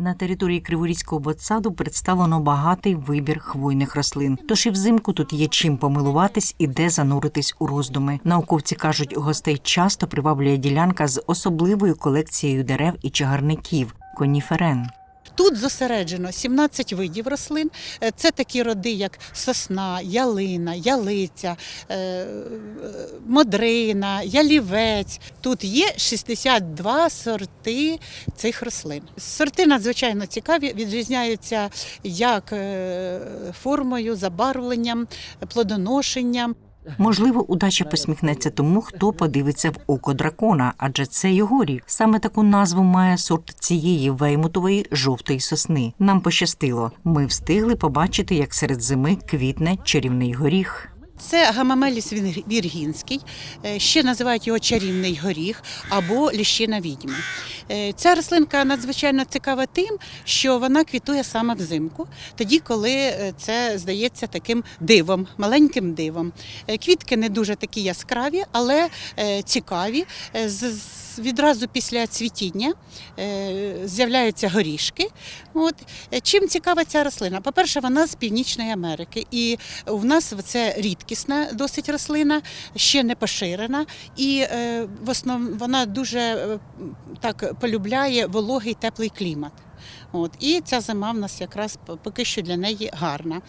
На території Криворізького ботсаду представлено багатий вибір хвойних рослин. Тож і взимку тут є чим помилуватись і де зануритись у роздуми. Науковці кажуть, гостей часто приваблює ділянка з особливою колекцією дерев і чагарників коніферен. Тут зосереджено 17 видів рослин. Е, Це такі роди, як сосна, ялина, ялиця, е, е, модрина, ялівець. Тут є 62 сорти цих рослин. Сорти надзвичайно цікаві, відрізняються як формою, забарвленням, плодоношенням. Можливо, удача посміхнеться тому, хто подивиться в око дракона, адже це його рік. Саме таку назву має сорт цієї веймутової жовтої сосни. Нам пощастило. Ми встигли побачити, як серед зими квітне чарівний горіх. Це гамамеліс віргінський, е, ще називають його чарівний горіх або ліщина відьми. Е, Ця рослинка надзвичайно цікава тим, що вона квітує саме взимку, тоді, коли е, це здається таким дивом, маленьким дивом. Е, Квітки не дуже такі яскраві, але цікаві. З- Відразу після цвітіння е, з'являються горішки. От. Чим цікава ця рослина? По-перше, вона з Північної Америки. І у нас це рідкісна досить рослина, ще не поширена. І е, в основному вона дуже е, так полюбляє вологий теплий клімат. От. І ця зима в нас якраз поки що для неї гарна.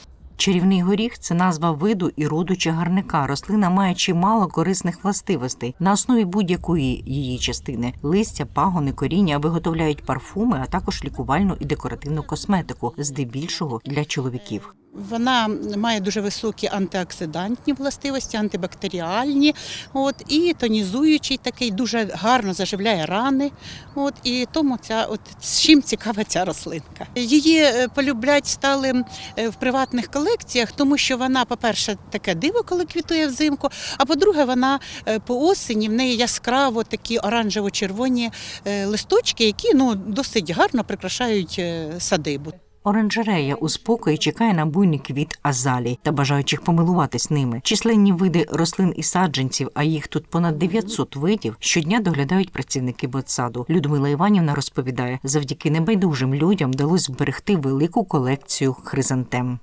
Чарівний горіх це назва виду і роду чагарника. Рослина має чимало корисних властивостей. На основі будь-якої її частини листя, пагони, коріння виготовляють парфуми, а також лікувальну і декоративну косметику, здебільшого для чоловіків. Вона має дуже високі антиоксидантні властивості, антибактеріальні, от, і тонізуючий такий, дуже гарно заживляє рани. От, і тому ця, от, чим цікава ця рослинка. Її е, полюблять стали е, в приватних колекціях, тому що вона, по-перше, таке диво, коли квітує взимку, а по-друге, вона е, по осені в неї яскраво такі оранжево-червоні листочки, які ну, досить гарно прикрашають садибу. Оранжерея у спокої чекає на буйний квіт азалій та бажаючих помилуватись ними. Численні види рослин і саджанців, а їх тут понад 900 видів, щодня доглядають працівники ботсаду. Людмила Іванівна розповідає, завдяки небайдужим людям вдалося зберегти велику колекцію хризантем.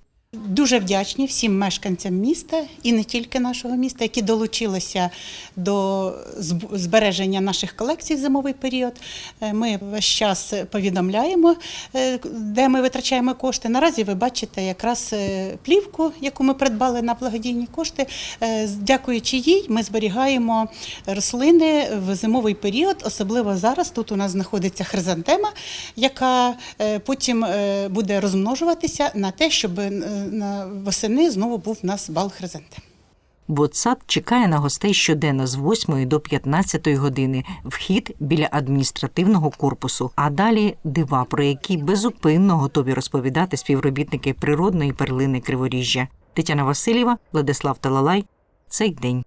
Дуже вдячні всім мешканцям міста і не тільки нашого міста, які долучилися до збереження наших колекцій в зимовий період. Е, Ми весь час повідомляємо, е, де ми витрачаємо кошти. Наразі ви бачите якраз е, плівку, яку ми придбали на благодійні кошти. Дякуючи їй, ми зберігаємо рослини в зимовий період. Особливо зараз тут у нас знаходиться хризантема, яка потім буде розмножуватися на те, щоб восени знову був у нас бал хризантем. Ботсад чекає на гостей щоденно з 8 до 15 години. Вхід біля адміністративного корпусу. А далі дива, про які безупинно готові розповідати співробітники природної перлини Криворіжжя. Тетяна Васильєва, Владислав Талалай. Цей день.